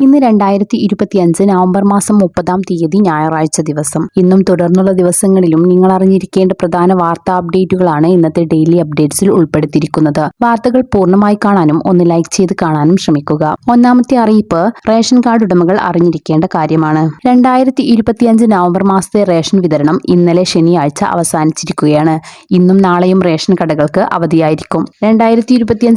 ഇന്ന് രണ്ടായിരത്തി ഇരുപത്തിയഞ്ച് നവംബർ മാസം മുപ്പതാം തീയതി ഞായറാഴ്ച ദിവസം. ഇന്നും തുടർന്നുള്ള ദിവസങ്ങളിലും നിങ്ങൾ അറിഞ്ഞിരിക്കേണ്ട പ്രധാന വാർത്താ അപ്ഡേറ്റുകളാണ് ഇന്നത്തെ ഡെയിലി അപ്ഡേറ്റ്സിൽ ഉൾപ്പെടുത്തിയിരിക്കുന്നത്. വാർത്തകൾ പൂർണമായി കാണാനും ഒന്ന് ലൈക്ക് ചെയ്ത് കാണാനും ശ്രമിക്കുക. ഒന്നാമത്തെ അറിയിപ്പ് റേഷൻ കാർഡ് ഉടമകൾ അറിഞ്ഞിരിക്കേണ്ട കാര്യമാണ്. രണ്ടായിരത്തി ഇരുപത്തിയഞ്ച് നവംബർ മാസത്തെ റേഷൻ വിതരണം ഇന്നലെ ശനിയാഴ്ച അവസാനിച്ചിരിക്കുകയാണ്. ഇന്നും നാളെയും റേഷൻ കടകൾക്ക് അവധിയായിരിക്കും. രണ്ടായിരത്തി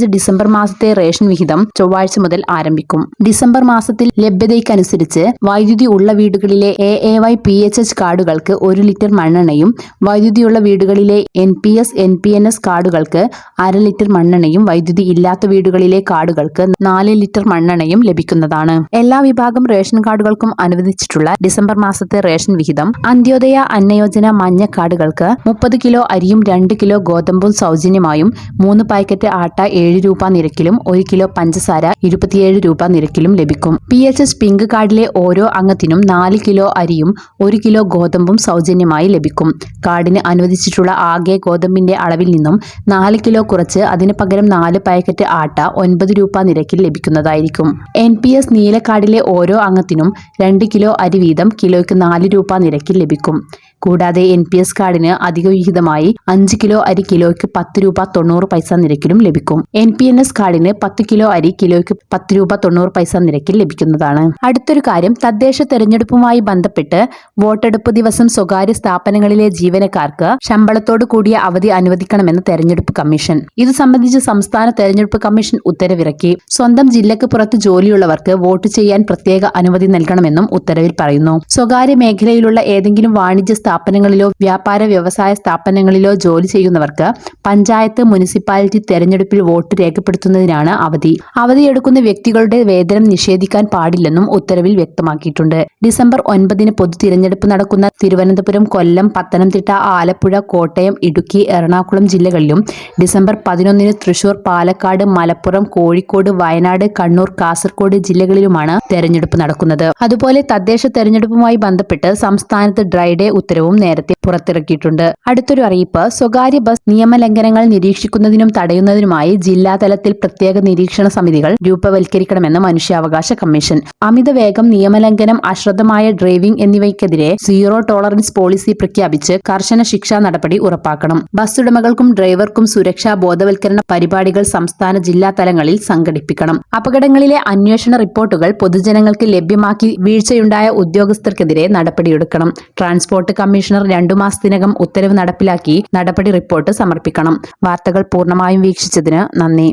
ഡിസംബർ മാസത്തെ റേഷൻ വിഹിതം ചൊവ്വാഴ്ച മുതൽ ആരംഭിക്കും. ഡിസംബർ മാസത്തിൽ ലഭ്യതയ്ക്കനുസരിച്ച് വൈദ്യുതി ഉള്ള വീടുകളിലെ A A Y P H H കാർഡുകൾക്ക് ഒരു ലിറ്റർ മണ്ണെണ്ണയും വൈദ്യുതിയുള്ള വീടുകളിലെ N P S N P N S കാർഡുകൾക്ക് അര ലിറ്റർ മണ്ണെണ്ണയും വൈദ്യുതി ഇല്ലാത്ത വീടുകളിലെ കാർഡുകൾക്ക് നാല് ലിറ്റർ മണ്ണെണ്ണയും ലഭിക്കുന്നതാണ്. എല്ലാ വിഭാഗം റേഷൻ കാർഡുകൾക്കും അനുവദിച്ചിട്ടുള്ള ഡിസംബർ മാസത്തെ റേഷൻ വിഹിതം അന്ത്യോദയ അന്നയോജന മഞ്ഞ കാർഡുകൾക്ക് മുപ്പത് കിലോ അരിയും രണ്ട് കിലോ ഗോതമ്പും സൗജന്യമായും മൂന്ന് പാക്കറ്റ് ആട്ട ഏഴ് രൂപ നിരക്കിലും ഒരു കിലോ പഞ്ചസാര ഇരുപത്തിയേഴ് രൂപ നിരക്കിലും ലഭിക്കും. പി എച്ച് എസ് പിങ്ക് കാർഡിലെ ഓരോ അംഗത്തിനും നാല് കിലോ അരിയും ഒരു കിലോ ഗോതമ്പും സൗജന്യമായി ലഭിക്കും. കാർഡിന് അനുവദിച്ചിട്ടുള്ള ആകെ ഗോതമ്പിന്റെ അളവിൽ നിന്നും നാല് കിലോ കുറച്ച് അതിന് പകരം നാല് പാക്കറ്റ് ആട്ട ഒൻപത് രൂപ നിരക്കിൽ ലഭിക്കുന്നതായിരിക്കും. എൻ പി എസ് നീല കാർഡിലെ ഓരോ അംഗത്തിനും രണ്ട് കിലോ അരി വീതം കിലോയ്ക്ക് നാല് രൂപ നിരക്കിൽ ലഭിക്കും. കൂടാതെ എൻ പി എസ് കാർഡിന് അധിക വിഹിതമായി അഞ്ച് കിലോ അരി കിലോയ്ക്ക് പത്ത് രൂപ തൊണ്ണൂറ് പൈസ നിരക്കിലും ലഭിക്കും. എൻ പി എൻ എസ് കാർഡിന് പത്ത് കിലോ അരി കിലോയ്ക്ക് പത്ത് രൂപ തൊണ്ണൂറ് പൈസ നിരക്കിൽ ലഭിക്കുന്നതാണ്. അടുത്തൊരു കാര്യം തദ്ദേശ തെരഞ്ഞെടുപ്പുമായി ബന്ധപ്പെട്ട് വോട്ടെടുപ്പ് ദിവസം സ്വകാര്യ സ്ഥാപനങ്ങളിലെ ജീവനക്കാർക്ക് ശമ്പളത്തോട് കൂടിയ അവധി അനുവദിക്കണമെന്ന് തെരഞ്ഞെടുപ്പ് കമ്മീഷൻ. ഇത് സംബന്ധിച്ച് സംസ്ഥാന തെരഞ്ഞെടുപ്പ് കമ്മീഷൻ ഉത്തരവിറക്കി. സ്വന്തം ജില്ലക്ക് പുറത്ത് ജോലിയുള്ളവർക്ക് വോട്ട് ചെയ്യാൻ പ്രത്യേക അനുമതി നൽകണമെന്നും ഉത്തരവിൽ പറയുന്നു. സ്വകാര്യ മേഖലയിലുള്ള ഏതെങ്കിലും വാണിജ്യ സ്ഥാപനങ്ങളിലോ വ്യാപാര വ്യവസായ സ്ഥാപനങ്ങളിലോ ജോലി ചെയ്യുന്നവർക്ക് പഞ്ചായത്ത് മുനിസിപ്പാലിറ്റി തെരഞ്ഞെടുപ്പിൽ വോട്ട് രേഖപ്പെടുത്തുന്നതിനാണ് അവധി. അവധിയെടുക്കുന്ന വ്യക്തികളുടെ വേതനം നിഷേധിക്കാൻ പാടില്ലെന്നും ഉത്തരവിൽ വ്യക്തമാക്കിയിട്ടുണ്ട്. ഡിസംബർ ഒൻപതിന് പൊതു തിരഞ്ഞെടുപ്പ് നടക്കുന്ന തിരുവനന്തപുരം കൊല്ലം പത്തനംതിട്ട ആലപ്പുഴ കോട്ടയം ഇടുക്കി എറണാകുളം ജില്ലകളിലും ഡിസംബർ പതിനൊന്നിന് തൃശൂർ പാലക്കാട് മലപ്പുറം കോഴിക്കോട് വയനാട് കണ്ണൂർ കാസർഗോഡ് ജില്ലകളിലുമാണ് തെരഞ്ഞെടുപ്പ് നടക്കുന്നത്. അതുപോലെ തദ്ദേശ തെരഞ്ഞെടുപ്പുമായി ബന്ധപ്പെട്ട് സംസ്ഥാനത്ത് ഡ്രൈഡേ ഉത്തരവും നേരത്തെ പുറത്തിറക്കിയിട്ടുണ്ട്. അടുത്തൊരു അറിയിപ്പ് സ്വകാര്യ ബസ് നിയമലംഘനങ്ങൾ നിരീക്ഷിക്കുന്നതിനും തടയുന്നതിനുമായി ജില്ലാതലത്തിൽ പ്രത്യേക നിരീക്ഷണ സമിതികൾ രൂപവൽക്കരിക്കണമെന്ന് മനുഷ്യാവകാശ കമ്മീഷൻ. അമിത വേഗം നിയമലംഘനം അശ്രദ്ധമായ ഡ്രൈവിംഗ് എന്നിവയ്ക്കെതിരെ സീറോ ടോളറൻസ് പോളിസി പ്രഖ്യാപിച്ച് കർശന ശിക്ഷാ നടപടി ഉറപ്പാക്കണം. ബസ് ഉടമകൾക്കും ഡ്രൈവർക്കും സുരക്ഷാ ബോധവൽക്കരണ പരിപാടികൾ സംസ്ഥാന ജില്ലാ തലങ്ങളിൽ സംഘടിപ്പിക്കണം. അപകടങ്ങളിലെ അന്വേഷണ റിപ്പോർട്ടുകൾ പൊതുജനങ്ങൾക്ക് ലഭ്യമാക്കി വീഴ്ചയുണ്ടായ ഉദ്യോഗസ്ഥർക്കെതിരെ നടപടിയെടുക്കണം. ട്രാൻസ്പോർട്ട് കമ്മീഷണർ രണ്ടു മാസത്തിനകം ഉത്തരവ് നടപ്പിലാക്കി നടപടി റിപ്പോർട്ട് സമർപ്പിക്കണം. വാർത്തകൾ പൂർണമായും വീക്ഷിച്ചതിന് നന്ദി.